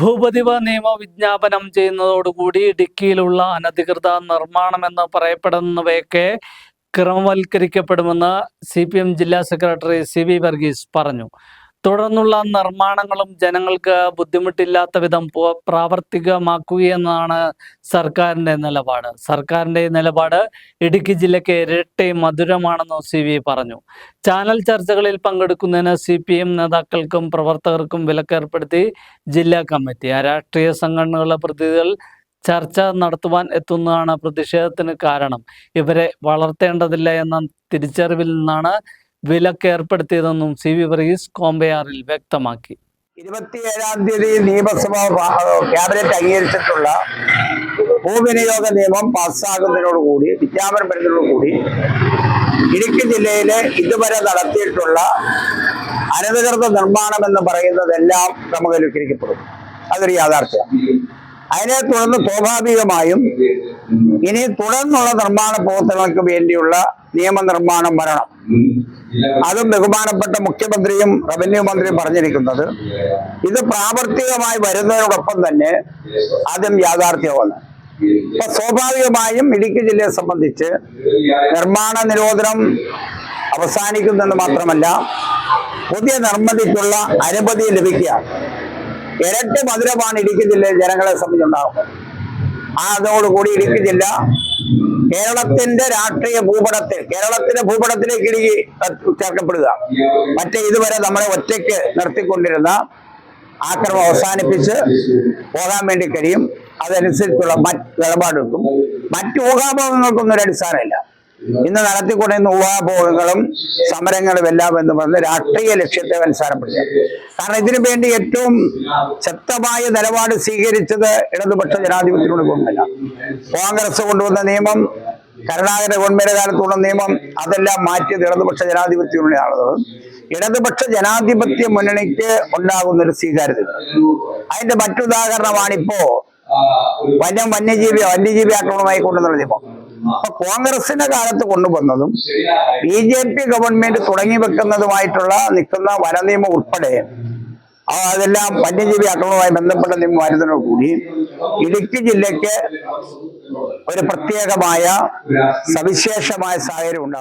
ഭൂപതിവ നിയമ വിജ്ഞാപനം ചെയ്യുന്നതോടുകൂടി ഇടുക്കിയിലുള്ള അനധികൃത നിർമ്മാണമെന്ന് പറയപ്പെടുന്നവയൊക്കെ ക്രമവൽക്കരിക്കപ്പെടുമെന്ന് സി പി എം ജില്ലാ സെക്രട്ടറി സി വി വർഗീസ് പറഞ്ഞു. തുടർന്നുള്ള നിർമ്മാണങ്ങളും ജനങ്ങൾക്ക് ബുദ്ധിമുട്ടില്ലാത്ത വിധം പ്രാവർത്തികമാക്കുകയെന്നാണ് സർക്കാരിന്റെ നിലപാട്. സർക്കാരിന്റെ നിലപാട് ഇടുക്കി ജില്ലയ്ക്ക് ഇരട്ടി മധുരമാണെന്ന് സി വി പറഞ്ഞു. ചാനൽ ചർച്ചകളിൽ പങ്കെടുക്കുന്നതിന് സി പി എം നേതാക്കൾക്കും പ്രവർത്തകർക്കും വിലക്കേർപ്പെടുത്തി ജില്ലാ കമ്മിറ്റി. രാഷ്ട്രീയ സംഘടനകളുടെ പ്രതിനിധികൾ ചർച്ച നടത്തുവാൻ എത്തുന്നതാണ് പ്രതിഷേധത്തിന് കാരണം. ഇവരെ വളർത്തേണ്ടതില്ല എന്ന തിരിച്ചറിവിൽ നിന്നാണ് വിലക്ക് ഏർപ്പെടുത്തിയതെന്നും സി വി വർഗീസ് കോമ്പയാറിൽ വ്യക്തമാക്കി. ഇരുപത്തിയേഴാം തീയതി നിയമസഭ ക്യാബിനറ്റ് അംഗീകരിച്ചിട്ടുള്ള ഭൂവിനിയോഗ നിയമം പാസ്സാകുന്നതിനോടുകൂടി വിജ്ഞാപനം വരുന്നതോടുകൂടി ഇടുക്കി ജില്ലയിലെ ഇതുവരെ നടത്തിയിട്ടുള്ള അനധികൃത നിർമ്മാണം എന്ന് പറയുന്നതെല്ലാം നമുക്ക് ക്രമവൽക്കരിക്കപ്പെടും അതൊരു യാഥാർത്ഥ്യം അതിനെ തുടർന്ന് സ്വാഭാവികമായും ഇനി തുടർന്നുള്ള നിർമ്മാണ പ്രവർത്തനങ്ങൾക്ക് വേണ്ടിയുള്ള നിയമനിർമ്മാണം വരണം. അതും ബഹുമാനപ്പെട്ട മുഖ്യമന്ത്രിയും റവന്യൂ മന്ത്രിയും പറഞ്ഞിരിക്കുന്നത് ഇത് പ്രാവർത്തികമായി വരുന്നതിനോടൊപ്പം തന്നെ ആദ്യം യാഥാർത്ഥ്യമാണ്. ഇപ്പൊ സ്വാഭാവികമായും ഇടുക്കി ജില്ലയെ സംബന്ധിച്ച് നിർമ്മാണ നിരോധനം അവസാനിക്കുന്നെന്ന് മാത്രമല്ല പുതിയ നിർമ്മിതിക്കുള്ള അനുമതി ലഭിക്കുക ഇരട്ടി മധുരമാണ് ഇടുക്കി ജില്ലയിൽ ജനങ്ങളെ സംബന്ധിച്ചുണ്ടാകുന്നത്. അതോടുകൂടി ഇടുക്കി ജില്ല കേരളത്തിന്റെ രാഷ്ട്രീയ ഭൂപടത്തിൽ കേരളത്തിന്റെ ഭൂപടത്തിലേക്ക് ഇടുക്കി ചേർക്കപ്പെടുക. മറ്റേ ഇതുവരെ നമ്മളെ ഒറ്റയ്ക്ക് നിർത്തിക്കൊണ്ടിരുന്ന ആക്രമം അവസാനിപ്പിച്ച് പോകാൻ വേണ്ടി കഴിയും. അതനുസരിച്ചുള്ള മറ്റ് നിലപാടെടുക്കും മറ്റു ഊഹാഭോഗങ്ങൾക്കൊന്നും ഒരു അടിസ്ഥാനമില്ല ഇന്ന് നടത്തിക്കൊണ്ടിരുന്ന ഊഹാഭോഗങ്ങളും സമരങ്ങളും എല്ലാം എന്ന് പറഞ്ഞ രാഷ്ട്രീയ ലക്ഷ്യത്തെ അനുസാരപ്പെടുക. കാരണം ഇതിനു വേണ്ടി ഏറ്റവും ശക്തമായ നിലപാട് സ്വീകരിച്ചത് ഇടതുപക്ഷ ജനാധിപത്യത്തിനോട് ഗവൺമെന്റ് കോൺഗ്രസ് കൊണ്ടുവന്ന നിയമം കരുണാകര ഗവൺമെന്റ് കാലത്തുള്ള നിയമം അതെല്ലാം മാറ്റിയത് ഇടതുപക്ഷ ജനാധിപത്യ മുന്നണിയാണത് ഇടതുപക്ഷ ജനാധിപത്യ മുന്നണിക്ക് ഉണ്ടാകുന്ന ഒരു സ്വീകാര്യത. അതിന്റെ മറ്റുദാഹരണമാണിപ്പോ വന്യം വന്യജീവി വന്യജീവി ആക്രമണമായി കൊണ്ടുവന്ന നിയമം. അപ്പൊ കോൺഗ്രസിന്റെ കാലത്ത് കൊണ്ടുവന്നതും ബി ജെ പി ഗവൺമെന്റ് തുടങ്ങി വെക്കുന്നതുമായിട്ടുള്ള നിൽക്കുന്ന വനനിയമം ഉൾപ്പെടെ അതെല്ലാം വന്യജീവി ആക്രമണവുമായി ബന്ധപ്പെട്ട നിയമം വരുന്നതോടുകൂടി ഇടുക്കി ജില്ലയ്ക്ക് ഒരു പ്രത്യേകമായ സവിശേഷമായ സാഹചര്യം ഉണ്ടാകും